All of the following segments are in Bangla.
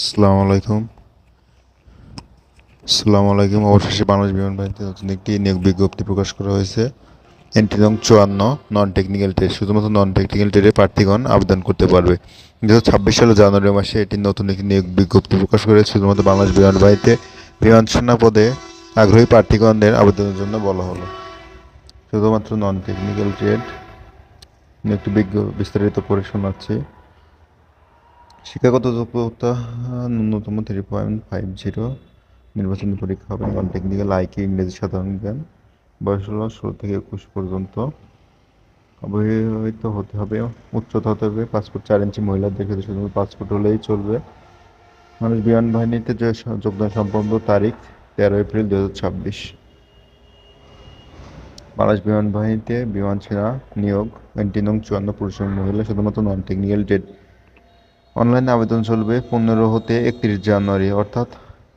আসসালামু আলাইকুম। আসসালামু আলাইকুম, অবশেষে বাংলাদেশ বিমান বাহিনীতে নতুন একটি নিয়োগ বিজ্ঞপ্তি প্রকাশ করা হয়েছে। এন্ট্রি নং চুয়ান্ন নন টেকনিক্যাল ট্রেড শুধুমাত্র নন টেকনিক্যাল ট্রেডে প্রার্থীগণ আবেদন করতে পারবে। দু ছাব্বিশ সালে জানুয়ারি মাসে এটি নতুন একটি নিয়োগ বিজ্ঞপ্তি প্রকাশ করে শুধুমাত্র বাংলাদেশ বিমান বাহিনীতে বিমান সেনা পদে আগ্রহী প্রার্থীগণদের আবেদনের জন্য বলা হলো। শুধুমাত্র নন টেকনিক্যাল ট্রেড একটু বিজ্ঞ বিস্তারিত করে শোনাচ্ছি। শিক্ষাগত যোগ্যতা ন্যূনতম থ্রি পয়েন্ট ফাইভ জিরো নির্বাচনী পরীক্ষা হবে নন টেকনিক্যাল আইকি ইংরেজি সাধারণ জ্ঞান। বয়স হল ষোলো থেকে একুশ পর্যন্ত। অবহিত হতে হবে, উচ্চতা হতে হবে পাসপোর্ট চার ইঞ্চি মহিলাদের ক্ষেত্রে শুধুমাত্র পাসপোর্ট হলেই চলবে। মানুষ বিমান বাহিনীতে যে যোগদান সম্পন্ন তারিখ তেরো এপ্রিল দু হাজার ছাব্বিশ। বাংলাদেশ বিমান বাহিনীতে বিমান সেনা নিয়োগ নং চুয়ান্ন পুরুষ মহিলা, শুধুমাত্র নন টেকনিক্যাল ডেট অনলাইনে আবেদন চলবে পনেরো হতে একত্রিশ জানুয়ারি, অর্থাৎ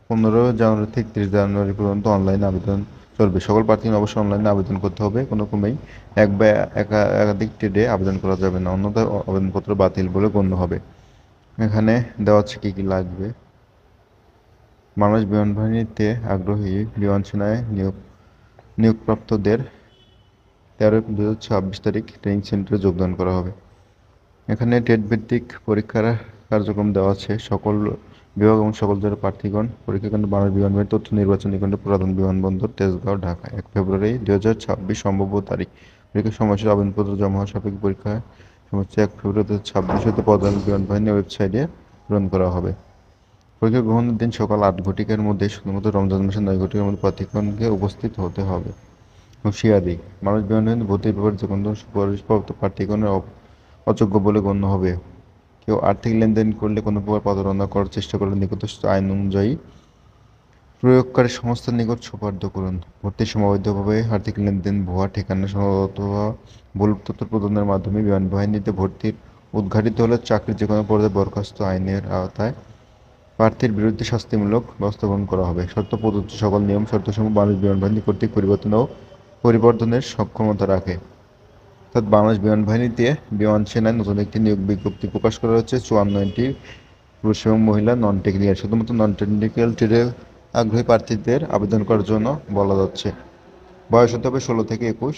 পনেরো জানুয়ারি থেকে একত্রিশ জানুয়ারি পর্যন্ত অনলাইনে আবেদন চলবে। সকল প্রার্থী অবশ্যই অনলাইনে আবেদন করতে হবে, কোনো ক্রমেই এক বা একা- একাধিক ট্রেডে আবেদন করা যাবে না, অন্যথায় অ- আবেদনপত্র বাতিল বলে গণ্য হবে। এখানে দেওয়া আছে কী কী লাগবে? বাংলাদেশ বিমান বাহিনীতে আগ্রহী বিমান সেনায় নিয়োগ, নিয়োগপ্রাপ্তদের তেরো দু হাজার ছাব্বিশ তারিখ ট্রেনিং সেন্টারে যোগদান করা হবে। এখানে টেট ভিত্তিক পরীক্ষার কার্যক্রম দেওয়া আছে। সকল বিভাগ এবং সকল জেলার প্রার্থীগণ পরীক্ষা কেন্দ্র, বাংলাদেশ বিমানবাহিনী তথ্য নির্বাচনী কেন্দ্র প্রধান বিমানবন্দর তেজগাঁও, ঢাকা। এক ফেব্রুয়ারি দুই হাজার ছাব্বিশ সম্ভাব্য তারিখ। পরীক্ষার সময়সূচি, আবেদনপত্র জমা হওয়ার পরীক্ষা সমস্ত এক ফেব্রুয়ারি দু হাজার ছাব্বিশ হতে প্রধান বিমান বাহিনী ওয়েবসাইটে পূরণ করা হবে। পরীক্ষা গ্রহণের দিন সকাল আট ঘটিকার মধ্যে শুধুমাত্র রমজান মাসের নয় ঘটিকার মধ্যে প্রার্থীগণকে উপস্থিত হতে হবে। হুঁশিয়ারি মানুষ বিমান বাহিনী ভর্তির ব্যাপারে যে কোনো সুপারিশপ্রাপ্ত প্রার্থীগণের অযোগ্য বলে গণ্য হবে। কেউ আর্থিক লেনদেন করলে কোনো প্রকার প্রতারণা করার চেষ্টা করলে নিকটস্থ আইন অনুযায়ী প্রয়োগকারী সংস্থার নিকট সুপার্দ করুন। ভর্তি সমাবদ্ধভাবে আর্থিক লেনদেন, ভুয়া ঠিকানা অথবা ভুল তথ্য প্রদানের মাধ্যমে বিমান বাহিনীতে ভর্তির উদ্ঘাটিত হলে চাকরির যে কোনো পর্যায়ে বরখাস্ত আইনের আওতায় প্রার্থীর বিরুদ্ধে শাস্তিমূলক গ্রহণ করা হবে। শর্ত প্রযোজ্য সকল নিয়ম, শর্তসমূহ বিমান বাহিনী কর্তৃক পরিবর্তন ও পরিবর্তনের সক্ষমতা রাখে। অর্থাৎ বাংলাদেশ বিমান বাহিনীতে বিমান সেনায় নতুন একটি নিয়োগ বিজ্ঞপ্তি প্রকাশ করা হচ্ছে চুয়ান্নটি পুরুষ এবং মহিলা নন টেকনিক্যাল শুধুমাত্র নন টেকনিক্যাল ট্রেডে আগ্রহী প্রার্থীদের আবেদন করার জন্য বলা যাচ্ছে। বয়স হতে হবে ষোলো থেকে একুশ।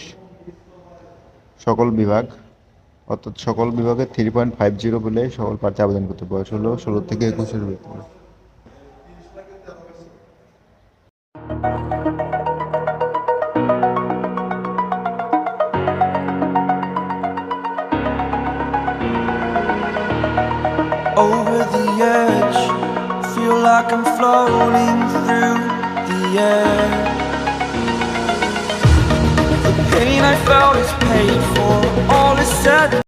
সকল বিভাগ, অর্থাৎ সকল বিভাগে থ্রি পয়েন্ট ফাইভ জিরো বলে সকল প্রার্থী আবেদন করতে বয়স হলো ষোলো থেকে একুশের ভিতরে। Over the edge. Feel like I'm floating through the air. The pain I felt is paid for.